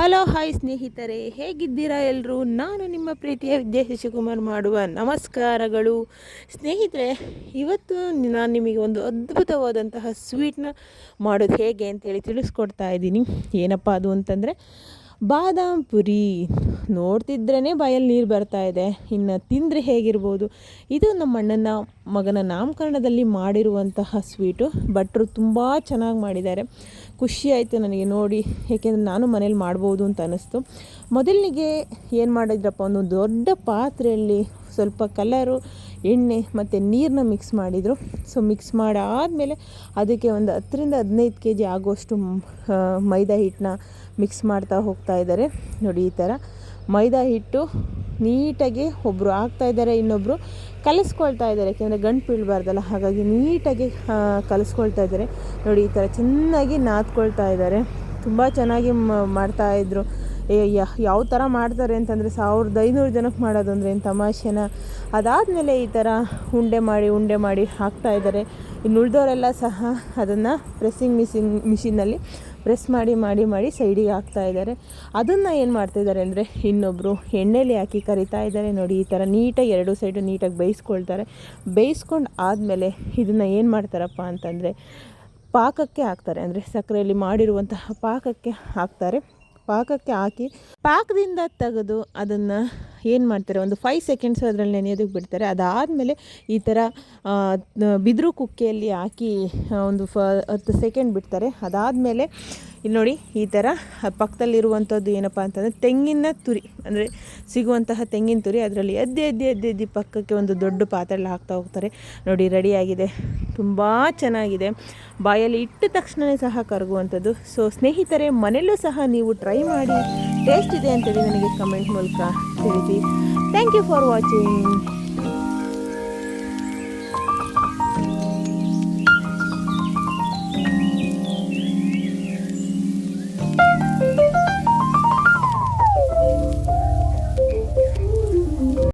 Hello, hi ಸ್ನೇಹಿತರೆ, ಹೇಗಿದ್ದೀರಾ ಎಲ್ಲರೂ ನಾನು ನಿಮ್ಮ ಪ್ರೀತಿಯ ವಿದ್ಯಾ ಶಶಿಕುಮಾರ್ ಮಾಡುವ ನಮಸ್ಕಾರಗಳು. ಸ್ನೇಹಿತರೆ, ಇವತ್ತು ನಾನು ನಿಮಗೆ ಒಂದು ಅದ್ಭುತವಾದಂತಹ ಸ್ವೀಟ್ನ ಮಾಡೋದು ಹೇಗೆ ಅಂತೇಳಿ ತಿಳಿಸ್ಕೊಡ್ತಾ ಇದ್ದೀನಿ. ಏನಪ್ಪ ಅದು ಅಂತಂದರೆ ಬಾದಾಮ್ ಪುರಿ ನೋಡ್ತಿದ್ರೇ ಬಾಯಲ್ಲಿ ನೀರು ಬರ್ತಾ ಇದೆ. ಇನ್ನು ತಿಂದರೆ ಹೇಗಿರ್ಬೋದು? ಇದು ನಮ್ಮ ಅಣ್ಣನ ಮಗನ ನಾಮಕರಣದಲ್ಲಿ ಮಾಡಿರುವಂತಹ ಸ್ವೀಟು. ಭಟ್ರು ತುಂಬ ಚೆನ್ನಾಗಿ ಮಾಡಿದ್ದಾರೆ. ಖುಷಿ ಆಯಿತು ನನಗೆ ನೋಡಿ. ಏಕೆಂದರೆ ನಾನು ಮನೇಲಿ ಮಾಡ್ಬೋದು ಅಂತ ಅನ್ನಿಸ್ತು. ಮೊದಲಿಗೆ ಏನು ಮಾಡಿದ್ರಪ್ಪ? ಒಂದು ದೊಡ್ಡ ಪಾತ್ರೆಯಲ್ಲಿ ಸ್ವಲ್ಪ ಕಲರು ಎಣ್ಣೆ ಮತ್ತು ನೀರನ್ನ ಮಿಕ್ಸ್ ಮಾಡಿದರು. ಸೊ ಮಿಕ್ಸ್ ಮಾಡಾದಮೇಲೆ ಅದಕ್ಕೆ ಒಂದು ಹತ್ತರಿಂದ ಹದಿನೈದು ಕೆ ಜಿ ಆಗೋಷ್ಟು ಮೈದಾ ಹಿಟ್ಟನ್ನ ಮಿಕ್ಸ್ ಮಾಡ್ತಾ ಹೋಗ್ತಾ ಇದ್ದಾರೆ. ನೋಡಿ ಈ ಥರ. ಮೈದಾ ಹಿಟ್ಟು ನೀಟಾಗಿ ಒಬ್ಬರು ಹಾಕ್ತಾಯಿದ್ದಾರೆ ಇನ್ನೊಬ್ಬರು ಕಲಿಸ್ಕೊಳ್ತಾ ಇದ್ದಾರೆ. ಯಾಕೆಂದರೆ ಗಂಟು ಬೀಳಬಾರ್ದಲ್ಲ, ಹಾಗಾಗಿ ನೀಟಾಗಿ ಕಲಿಸ್ಕೊಳ್ತಾ ಇದ್ದಾರೆ. ನೋಡಿ ಈ ಥರ ಚೆನ್ನಾಗಿ ನಾದ್ಕೊಳ್ತಾ ಇದ್ದಾರೆ. ತುಂಬ ಚೆನ್ನಾಗಿ ಮಾಡ್ತಾಯಿದ್ರು ಯಾವ ಥರ ಮಾಡ್ತಾರೆ ಅಂತಂದರೆ ಸಾವಿರದ ಐನೂರು ಜನಕ್ಕೆ ಮಾಡೋದು ಏನು ತಮಾಷೆನ? ಅದಾದಮೇಲೆ ಈ ಥರ ಉಂಡೆ ಮಾಡಿ ಉಂಡೆ ಮಾಡಿ ಹಾಕ್ತಾ ಇದ್ದಾರೆ ಇನ್ನು ಸಹ ಅದನ್ನು ಪ್ರೆಸ್ಸಿಂಗ್ ಮಿಷಿನ್ ಮಿಷಿನಲ್ಲಿ ಪ್ರೆಸ್ ಮಾಡಿ ಮಾಡಿ ಮಾಡಿ ಸೈಡಿಗೆ ಹಾಕ್ತಾ ಇದ್ದಾರೆ ಅದನ್ನು ಏನು ಮಾಡ್ತಾಯಿದ್ದಾರೆ ಅಂದರೆ ಇನ್ನೊಬ್ಬರು ಎಣ್ಣೆಲಿ ಹಾಕಿ ಕರಿತಾ ಇದ್ದಾರೆ ನೋಡಿ, ಈ ಥರ ನೀಟಾಗಿ ಎರಡು ಸೈಡು ನೀಟಾಗಿ ಬೇಯಿಸ್ಕೊಳ್ತಾರೆ. ಬೇಯಿಸ್ಕೊಂಡು ಆದಮೇಲೆ ಇದನ್ನು ಏನು ಮಾಡ್ತಾರಪ್ಪ ಅಂತಂದರೆ ಪಾಕಕ್ಕೆ ಹಾಕ್ತಾರೆ. ಅಂದರೆ ಸಕ್ಕರೆಯಲ್ಲಿ ಮಾಡಿರುವಂತಹ ಪಾಕಕ್ಕೆ ಹಾಕ್ತಾರೆ. ಪಾಕಕ್ಕೆ ಹಾಕಿ ಪಾಕದಿಂದ ತೆಗೆದು ಅದನ್ನು ಏನು ಮಾಡ್ತಾರೆ? ಒಂದು ಫೈವ್ ಸೆಕೆಂಡ್ಸ್ ಅದರಲ್ಲಿ ನೆನೆಯೋದಕ್ಕೆ ಬಿಡ್ತಾರೆ. ಅದಾದಮೇಲೆ ಈ ಥರ ಬಿದಿರು ಕುಕ್ಕೆಯಲ್ಲಿ ಹಾಕಿ ಒಂದು ಫ ಹತ್ತು ಸೆಕೆಂಡ್ ಬಿಡ್ತಾರೆ. ಅದಾದಮೇಲೆ ಇಲ್ಲಿ ನೋಡಿ, ಈ ಥರ ಪಕ್ಕದಲ್ಲಿರುವಂಥದ್ದು ಏನಪ್ಪ ಅಂತಂದರೆ ತೆಂಗಿನ ತುರಿ. ಅಂದರೆ ಸಿಗುವಂತಹ ತೆಂಗಿನ ತುರಿ. ಅದರಲ್ಲಿ ಎದ್ದೆ ಎದ್ದೆ ಎದ್ದೆ, ಎದ್ದು ಪಕ್ಕಕ್ಕೆ ಒಂದು ದೊಡ್ಡ ಪಾತ್ರೆಲ್ಲ ಹಾಕ್ತಾ ಹೋಗ್ತಾರೆ. ನೋಡಿ, ರೆಡಿಯಾಗಿದೆ. ತುಂಬ ಚೆನ್ನಾಗಿದೆ. ಬಾಯಲ್ಲಿ ಇಟ್ಟ ತಕ್ಷಣವೇ ಸಹ ಕರಗುವಂಥದ್ದು. ಸೊ ಸ್ನೇಹಿತರೆ, ಮನೆಯಲ್ಲೂ ಸಹ ನೀವು ಟ್ರೈ ಮಾಡಿ. ಟೇಸ್ಟ್ ಇದೆ ಅಂತೇಳಿ ನನಗೆ ಕಮೆಂಟ್ ಮೂಲಕ ತಿಳಿಸಿ. Thank you for watching